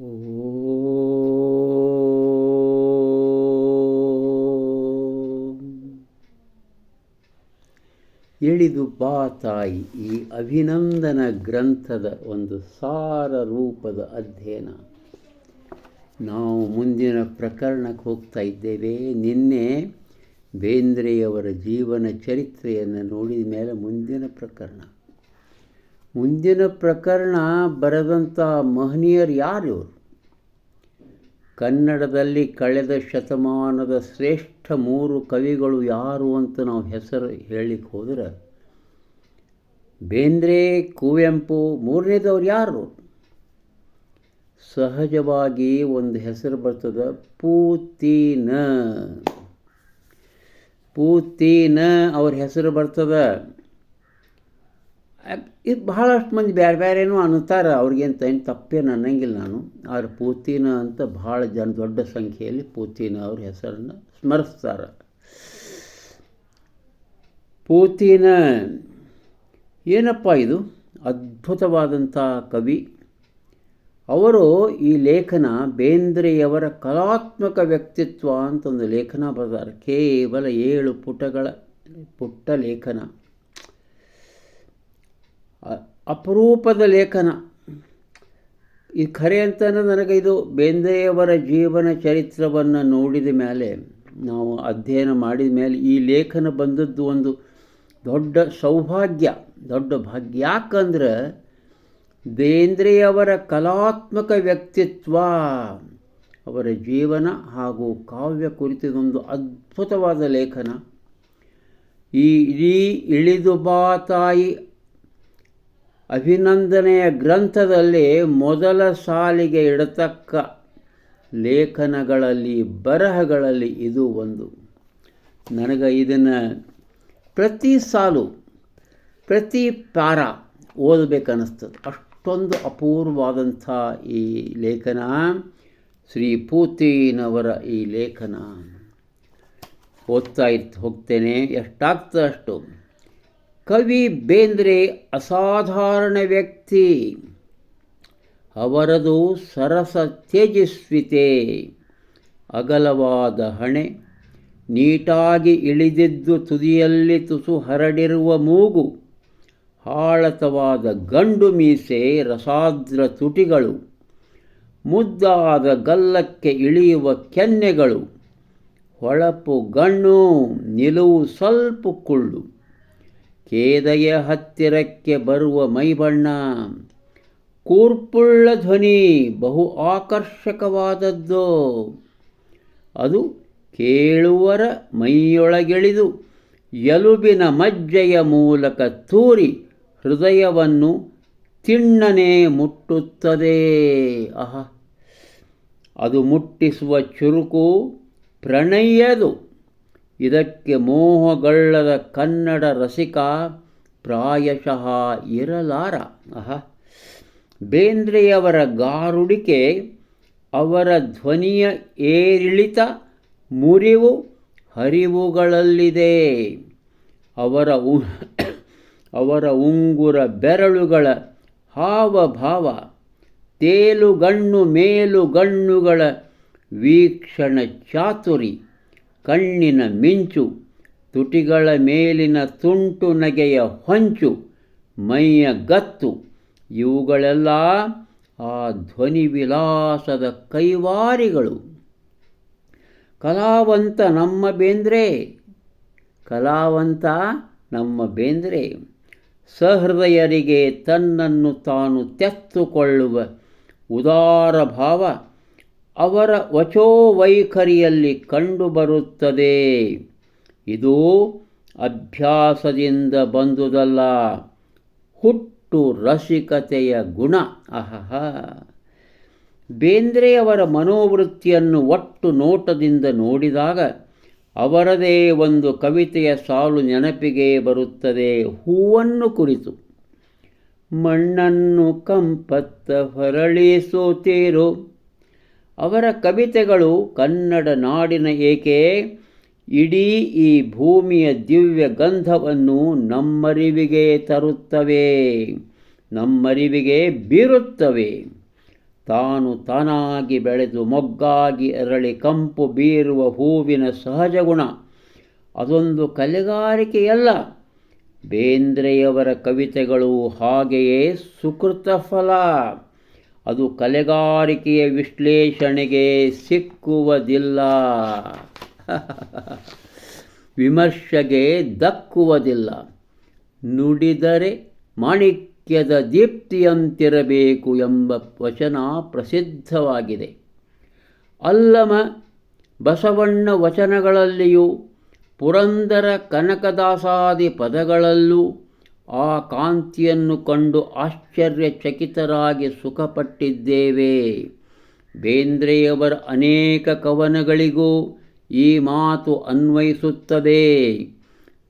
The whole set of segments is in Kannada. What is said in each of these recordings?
ಎಳಿದು ಬಾ ತಾಯಿ, ಈ ಅಭಿನಂದನ ಗ್ರಂಥದ ಒಂದು ಸಾರ ರೂಪದ ಅಧ್ಯಯನ. ನಾವು ಮುಂದಿನ ಪ್ರಕರಣಕ್ಕೆ ಹೋಗ್ತಾ ಇದ್ದೇವೆ. ನಿನ್ನೆ ಬೇಂದ್ರೆಯವರ ಜೀವನ ಚರಿತ್ರೆಯನ್ನು ನೋಡಿದ ಮೇಲೆ ಮುಂದಿನ ಪ್ರಕರಣ. ಮುಂದಿನ ಪ್ರಕರಣ ಬರೆದಂಥ ಮಹನೀಯರು ಯಾರು? ಕನ್ನಡದಲ್ಲಿ ಕಳೆದ ಶತಮಾನದ ಶ್ರೇಷ್ಠ ಮೂರು ಕವಿಗಳು ಯಾರು ಅಂತ ನಾವು ಹೆಸರು ಹೇಳಲಿಕ್ಕೆ ಹೋದ್ರೆ, ಬೇಂದ್ರೆ, ಕುವೆಂಪು ಮೂರನೇದವ್ರು ಯಾರು? ಸಹಜವಾಗಿ ಒಂದು ಹೆಸರು ಬರ್ತದೆ, ಪೂತಿನ. ಪೂತಿನ ಅವ್ರ ಹೆಸರು ಬರ್ತದೆ ಇದು ಬಹಳಷ್ಟು ಮಂದಿ ಬೇರೆ ಬೇರೆನೂ ಅನ್ನುತ್ತಾರೆ ಅವ್ರಿಗೇನು ಏನು ತಪ್ಪೇನು ಅನ್ನಂಗಿಲ್ಲ ನಾನು. ಆದ್ರೆ ಪೂತಿನ ಅಂತ ಭಾಳ ಜನ ದೊಡ್ಡ ಸಂಖ್ಯೆಯಲ್ಲಿ ಪೂತಿನ ಅವ್ರ ಹೆಸರನ್ನು ಸ್ಮರಿಸ್ತಾರೆ. ಪೂತಿನ ಏನಪ್ಪ ಇದು? ಅದ್ಭುತವಾದಂಥ ಕವಿ. ಅವರು ಈ ಲೇಖನ ಬೇಂದ್ರೆಯವರ ಕಲಾತ್ಮಕ ವ್ಯಕ್ತಿತ್ವ ಅಂತ ಒಂದು ಲೇಖನ ಬರೆದಾರೆ. ಕೇವಲ ಏಳು ಪುಟಗಳ ಪುಟ್ಟ ಲೇಖನ. ಅಪರೂಪದ ಲೇಖನ. ಈ ಖರೆ ಅಂತ ನನಗೆ ಇದು ಬೇಂದ್ರೆಯವರ ಜೀವನ ಚರಿತ್ರವನ್ನು ನೋಡಿದ ಮೇಲೆ ನಾವು ಅಧ್ಯಯನ ಮಾಡಿದ ಮೇಲೆ ಈ ಲೇಖನ ಬಂದದ್ದು ಒಂದು ದೊಡ್ಡ ಸೌಭಾಗ್ಯ. ದೊಡ್ಡ ಭಾಗ್ಯ. ಯಾಕಂದ್ರೆ ಬೇಂದ್ರೆಯವರ ಕಲಾತ್ಮಕ ವ್ಯಕ್ತಿತ್ವ, ಅವರ ಜೀವನ ಹಾಗೂ ಕಾವ್ಯ ಕುರಿತದೊಂದು ಅದ್ಭುತವಾದ ಲೇಖನ. ಈ ಇಡೀ ಇಳಿದು ಬಾ ತಾಯಿ ಅಭಿನಂದನೆಯ ಗ್ರಂಥದಲ್ಲಿ ಮೊದಲ ಸಾಲಿಗೆ ಇಡತಕ್ಕ ಲೇಖನಗಳಲ್ಲಿ, ಬರಹಗಳಲ್ಲಿ ಇದು ಒಂದು. ನನಗೆ ಇದನ್ನು ಪ್ರತಿ ಸಾಲು, ಪ್ರತಿ ಪಾರ ಓದಬೇಕನ್ನಿಸ್ತದೆ. ಅಷ್ಟೊಂದು ಅಪೂರ್ವವಾದಂಥ ಈ ಲೇಖನ, ಶ್ರೀ ಪೂತಿನವರ ಈ ಲೇಖನ. ಓದ್ತಾ ಇತ್ತು ಹೋಗ್ತೇನೆ ಎಷ್ಟಾಗ್ತದೆ ಅಷ್ಟು ಕವಿ ಬೇಂದ್ರೆ ಅಸಾಧಾರಣ ವ್ಯಕ್ತಿ. ಅವರದು ಸರಸ ತೇಜಸ್ವಿತೆ. ಅಗಲವಾದ ಹಣೆ, ನೀಟಾಗಿ ಇಳಿದಿದ್ದು ತುದಿಯಲ್ಲಿ ತುಸು ಹರಡಿರುವ ಮೂಗು ಹಾಳತವಾದ ಗಂಡು ಮೀಸೆ ರಸಾದ್ರ ತುಟಿಗಳು, ಮುದ್ದಾದ ಗಲ್ಲಕ್ಕೆ ಇಳಿಯುವ ಕೆನ್ನೆಗಳು, ಹೊಳಪು ಗಣ್ಣು, ನಿಲುವು ಸ್ವಲ್ಪ ಕುಳ್ಳು. ಕೇದಯ ಹತ್ತಿರಕ್ಕೆ ಬರುವ ಮೈಬಣ್ಣ, ಕೂರ್ಪುಳ್ಳ ಧ್ವನಿ ಬಹು ಆಕರ್ಷಕವಾದದ್ದು. ಅದು ಕೇಳುವರ ಮೈಯೊಳಗೆಳಿದು ಎಲುಬಿನ ಮಜ್ಜೆಯ ಮೂಲಕ ತೂರಿ ಹೃದಯವನ್ನು ತಿಣ್ಣನೆ ಮುಟ್ಟುತ್ತದೆ. ಅಹ ಅದು ಮುಟ್ಟಿಸುವ ಚುರುಕು ಪ್ರಣಯದು. ಇದಕ್ಕೆ ಮೋಹಗಳ್ಳದ ಕನ್ನಡ ರಸಿಕ ಪ್ರಾಯಶಃ ಇರಲಾರ. ಅಹ. ಬೇಂದ್ರೆಯವರ ಗಾರುಡಿಕೆ, ಅವರ ಧ್ವನಿಯ ಏರಿಳಿತ ಮುರಿವು ಹರಿವುಗಳಲ್ಲಿದೆ. ಅವರ ಉ, ಅವರ ಉಂಗುರ ಬೆರಳುಗಳ ಹಾವಭಾವ, ತೇಲುಗಣ್ಣು ಮೇಲುಗಣ್ಣುಗಳ ವೀಕ್ಷಣ ಚಾತುರಿ. ಕಣ್ಣಿನ ಮಿಂಚು, ತುಟಿಗಳ ಮೇಲಿನ ತುಂಟು ನಗೆಯ ಹೊಂಚು, ಮೈಯ ಗತ್ತು, ಇವುಗಳೆಲ್ಲ ಆ ಧ್ವನಿ ವಿಲಾಸದ ಕೈವಾರಿಗಳು. ಕಲಾವಂತ ನಮ್ಮ ಬೇಂದ್ರೆ, ಕಲಾವಂತ ನಮ್ಮ ಬೇಂದ್ರೆ, ಸಹೃದಯರಿಗೆ ತನ್ನನ್ನು ತಾನು ತೆತ್ತುಕೊಳ್ಳುವ ಉದಾರ ಭಾವ. ಅವರ ವಚೋವೈಖರಿಯಲ್ಲಿ ಕಂಡುಬರುತ್ತದೆ. ಇದು ಅಭ್ಯಾಸದಿಂದ ಬಂದುದಲ್ಲ. ಹುಟ್ಟು ರಸಿಕತೆಯ ಗುಣ. ಅಹಹ. ಬೇಂದ್ರೆಯವರ ಮನೋವೃತ್ತಿಯನ್ನು ಒಟ್ಟು ನೋಟದಿಂದ ನೋಡಿದಾಗ ಅವರದೇ ಒಂದು ಕವಿತೆಯ ಸಾಲು ನೆನಪಿಗೆ ಬರುತ್ತದೆ. ಹೂವನ್ನು ಕುರಿತು. ಮಣ್ಣನ್ನು ಕಂಪತ್ತ ಹೊರಳಿಸೋತೇರೋ ಅವರ ಕವಿತೆಗಳು ಕನ್ನಡ ನಾಡಿನ ಏಕೆ? ಇಡೀ ಈ ಭೂಮಿಯ ದಿವ್ಯ ಗಂಧವನ್ನು ನಮ್ಮರಿವಿಗೆ ತರುತ್ತವೆ, ನಮ್ಮರಿವಿಗೆ ಬೀರುತ್ತವೆ. ತಾನು ತಾನಾಗಿ ಬೆಳೆದು ಮೊಗ್ಗಾಗಿ ಅರಳಿ ಕಂಪು ಬೀರುವ ಹೂವಿನ ಸಹಜ ಗುಣ ಅದೊಂದು ಕಲೆಗಾರಿಕೆಯಲ್ಲ. ಬೇಂದ್ರೆಯವರ ಕವಿತೆಗಳು ಹಾಗೆಯೇ ಸುಕೃತ ಫಲ. ಅದು ಕಲೆಗಾರಿಕೆಯ ವಿಶ್ಲೇಷಣೆಗೆ ಸಿಕ್ಕುವುದಿಲ್ಲ. ವಿಮರ್ಶೆಗೆ ದಕ್ಕುವುದಿಲ್ಲ. ನುಡಿದರೆ ಮಾಣಿಕ್ಯದ ದೀಪ್ತಿಯಂತಿರಬೇಕು ಎಂಬ ವಚನ ಪ್ರಸಿದ್ಧವಾಗಿದೆ. ಅಲ್ಲಮ ಬಸವಣ್ಣ ವಚನಗಳಲ್ಲಿಯೂ ಪುರಂದರ ಕನಕದಾಸಾದಿ ಪದಗಳಲ್ಲೂ ಆ ಕಾಂತಿಯನ್ನು ಕಂಡು ಆಶ್ಚರ್ಯಚಕಿತರಾಗಿ ಸುಖಪಟ್ಟಿದ್ದೇವೆ. ಬೇಂದ್ರೆಯವರ ಅನೇಕ ಕವನಗಳಿಗೂ ಈ ಮಾತು ಅನ್ವಯಿಸುತ್ತದೆ.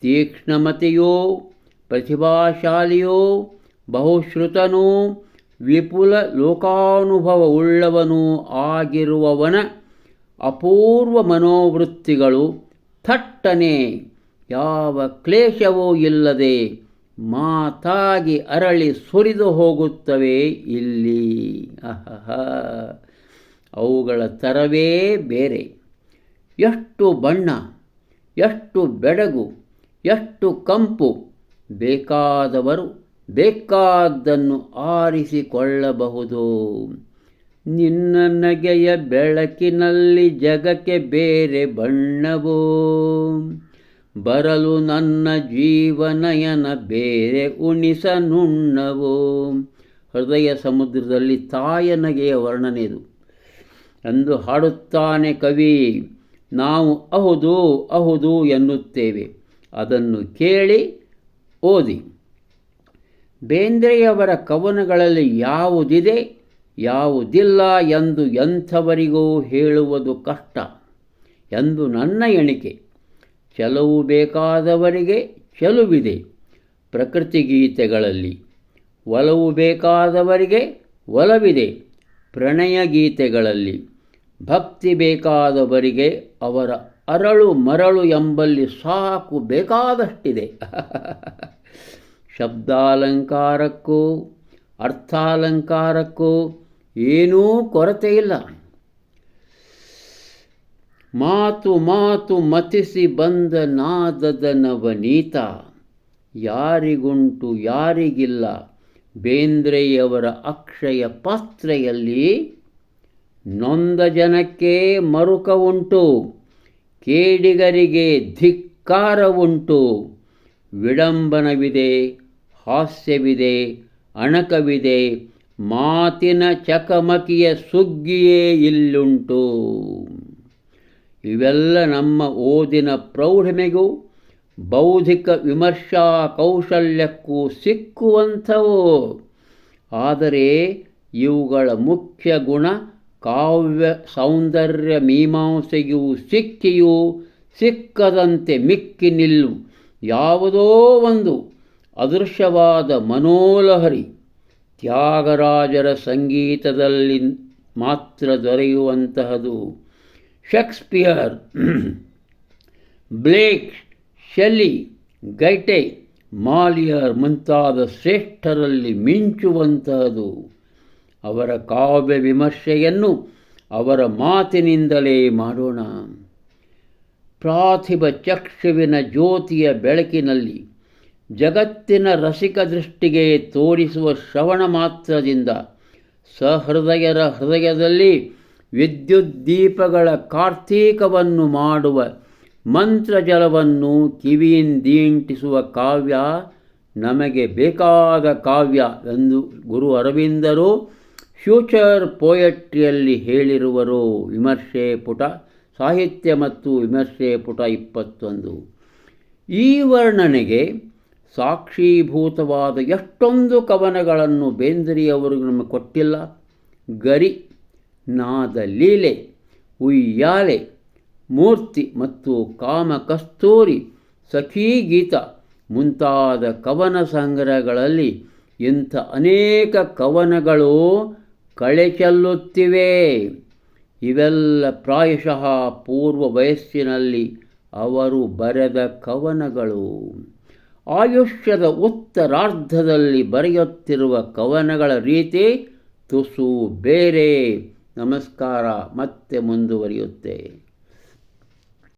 ತೀಕ್ಷ್ಣಮತಿಯೋ, ಪ್ರತಿಭಾಶಾಲಿಯೋ, ಬಹುಶ್ರುತನೂ, ವಿಪುಲ ಲೋಕಾನುಭವವುಳ್ಳವನೂ ಆಗಿರುವವನ ಅಪೂರ್ವ ಮನೋವೃತ್ತಿಗಳು ಥಟ್ಟನೆ. ಯಾವ ಕ್ಲೇಶವೂ ಇಲ್ಲದೆ ಮಾತಾಗಿ ಅರಳಿ ಸುರಿದು ಹೋಗುತ್ತವೆ ಇಲ್ಲಿ. ಅಹಹ. ಅವುಗಳ ತರವೇ ಬೇರೆ. ಎಷ್ಟು ಬಣ್ಣ, ಎಷ್ಟು ಬೆಡಗು, ಎಷ್ಟು ಕಂಪು ಬೇಕಾದವರು ಬೇಕಾದ್ದನ್ನು ಆರಿಸಿಕೊಳ್ಳಬಹುದು. ನಿನ್ನ ನಗೆಯ ಬೆಳಕಿನಲ್ಲಿ ಜಗಕ್ಕೆ ಬೇರೆ ಬಣ್ಣವೋ ಬರಲು ನನ್ನ ಜೀವನಯನ ಬೇರೆ ಉಣಿಸ ನುಣ್ಣವೋ ಹೃದಯ ಸಮುದ್ರದಲ್ಲಿ ತಾಯನಗೆಯ ವರ್ಣನೆ ಇದು ಎಂದು ಹಾಡುತ್ತಾನೆ ಕವಿ, ನಾವು ಅಹುದು ಅಹುದು ಎನ್ನುತ್ತೇವೆ. ಅದನ್ನು ಕೇಳಿ ಓದಿ. ಬೇಂದ್ರೆಯವರ ಕವನಗಳಲ್ಲಿ ಯಾವುದಿದೆ, ಯಾವುದಿಲ್ಲ ಎಂದು ಎಂಥವರಿಗೂ ಹೇಳುವುದು ಕಷ್ಟ. ಎಂದು ನನ್ನ ಎಣಿಕೆ. ಚೆಲವು ಬೇಕಾದವರಿಗೆ ಚಲುವಿದೆ ಪ್ರಕೃತಿ ಗೀತೆಗಳಲ್ಲಿ. ಒಲವು ಬೇಕಾದವರಿಗೆ ಒಲವಿದೆ ಪ್ರಣಯ ಗೀತೆಗಳಲ್ಲಿ. ಭಕ್ತಿ ಬೇಕಾದವರಿಗೆ ಅವರ ಅರಳು ಮರಳು ಎಂಬಲ್ಲಿ ಸಾಕು ಬೇಕಾದಷ್ಟಿದೆ. ಶಬ್ದಾಲಂಕಾರಕ್ಕೂ, ಅರ್ಥಾಲಂಕಾರಕ್ಕೂ ಏನೂ ಕೊರತೆ ಇಲ್ಲ ಮಾತು ಮಾತು ಮತಿಸಿ ಬಂದ ನಾದದ ನವನೀತ ಯಾರಿಗುಂಟು ಯಾರಿಗಿಲ್ಲ. ಬೇಂದ್ರೆಯವರ ಅಕ್ಷಯ ಪಾತ್ರೆಯಲ್ಲಿ ನೊಂದ ಜನಕ್ಕೆ ಮರುಕ ಉಂಟು. ಕೇಡಿಗರಿಗೆ ಧಿಕ್ಕಾರ ಉಂಟು. ವಿಡಂಬನವಿದೆ, ಹಾಸ್ಯವಿದೆ, ಅಣಕವಿದೆ, ಮಾತಿನ ಚಕಮಕಿಯ ಸುಗ್ಗಿಯೇ ಇಲ್ಲುಂಟು. ಇವೆಲ್ಲ ನಮ್ಮ ಓದಿನ ಪ್ರೌಢಿಮೆಗೂ ಬೌದ್ಧಿಕ ವಿಮರ್ಶಾ ಕೌಶಲ್ಯಕ್ಕೂ ಸಿಕ್ಕುವಂಥವು. ಆದರೆ ಇವುಗಳ ಮುಖ್ಯ ಗುಣ ಕಾವ್ಯ ಸೌಂದರ್ಯ ಮೀಮಾಂಸೆಯೂ ಸಿಕ್ಕಿಯೂ ಸಿಕ್ಕದಂತೆ ಮಿಕ್ಕಿ ನಿಲ್ಲು ಯಾವುದೋ ಒಂದು ಅದೃಶ್ಯವಾದ ಮನೋಲಹರಿ ತ್ಯಾಗರಾಜರ ಸಂಗೀತದಲ್ಲಿ ಮಾತ್ರ ದೊರೆಯುವಂತಹದು. ಶೇಕ್ಸ್ಪಿಯರ್, ಬ್ಲೇಕ್, ಶೆಲ್ಲಿ, ಗೈಟೆ, ಮಾಲಿಯರ್ ಮುಂತಾದ ಶ್ರೇಷ್ಠರಲ್ಲಿ ಮಿಂಚುವಂತಹದು. ಅವರ ಕಾವ್ಯ ವಿಮರ್ಶೆಯನ್ನು ಅವರ ಮಾತಿನಿಂದಲೇ ಮಾಡೋಣ. ಪ್ರಾಥಿವ ಚಕ್ಷುವಿನ ಜ್ಯೋತಿಯ ಬೆಳಕಿನಲ್ಲಿ ಜಗತ್ತಿನ ರಸಿಕ ದೃಷ್ಟಿಗೆ ತೋರಿಸುವ ಶ್ರವಣ ಮಾತ್ರದಿಂದ ಸಹೃದಯರ ಹೃದಯದಲ್ಲಿ ವಿದ್ಯುತ್ ದೀಪಗಳ ಕಾರ್ತೀಕವನ್ನು ಮಾಡುವ ಮಂತ್ರಜಲವನ್ನು ಕಿವಿಯಿಂದೀಂಟಿಸುವ ಕಾವ್ಯ ನಮಗೆ ಬೇಕಾದ ಕಾವ್ಯ ಎಂದು ಗುರು ಅರವಿಂದರು. ಫ್ಯೂಚರ್ ಪೋಯಟ್ರಿಯಲ್ಲಿ ಹೇಳಿರುವರು ವಿಮರ್ಶೆ ಪುಟ ಸಾಹಿತ್ಯ ಮತ್ತು ವಿಮರ್ಶೆ ಪುಟ ಇಪ್ಪತ್ತೊಂದು. ಈ ವರ್ಣನೆಗೆ ಸಾಕ್ಷೀಭೂತವಾದ ಎಷ್ಟೊಂದು ಕವನಗಳನ್ನು ಬೇಂದ್ರಿಯವರು ನಮಗೆ ಕೊಟ್ಟಿಲ್ಲ. ಗರಿ ನಾದ ಲೀಲೆ ಉಯ್ಯಾಲೆ, ಮೂರ್ತಿ ಮತ್ತು ಕಾಮ ಕಸ್ತೂರಿ ಸಖೀ ಗೀತ ಮುಂತಾದ ಕವನ ಸಂಗ್ರಹಗಳಲ್ಲಿ ಇಂಥ ಅನೇಕ ಕವನಗಳು ಕಳೆ ಚೆಲ್ಲುತ್ತಿವೆ. ಇವೆಲ್ಲ ಪ್ರಾಯಶಃ ಪೂರ್ವ ವಯಸ್ಸಿನಲ್ಲಿ ಅವರು ಬರೆದ ಕವನಗಳು. ಆಯುಷ್ಯದ ಉತ್ತರಾರ್ಧದಲ್ಲಿ ಬರೆಯುತ್ತಿರುವ ಕವನಗಳ ರೀತಿ ತುಸು ಬೇರೆ. ನಮಸ್ಕಾರ ಮತ್ತೆ ಮುಂದುವರಿಯುತ್ತೆ.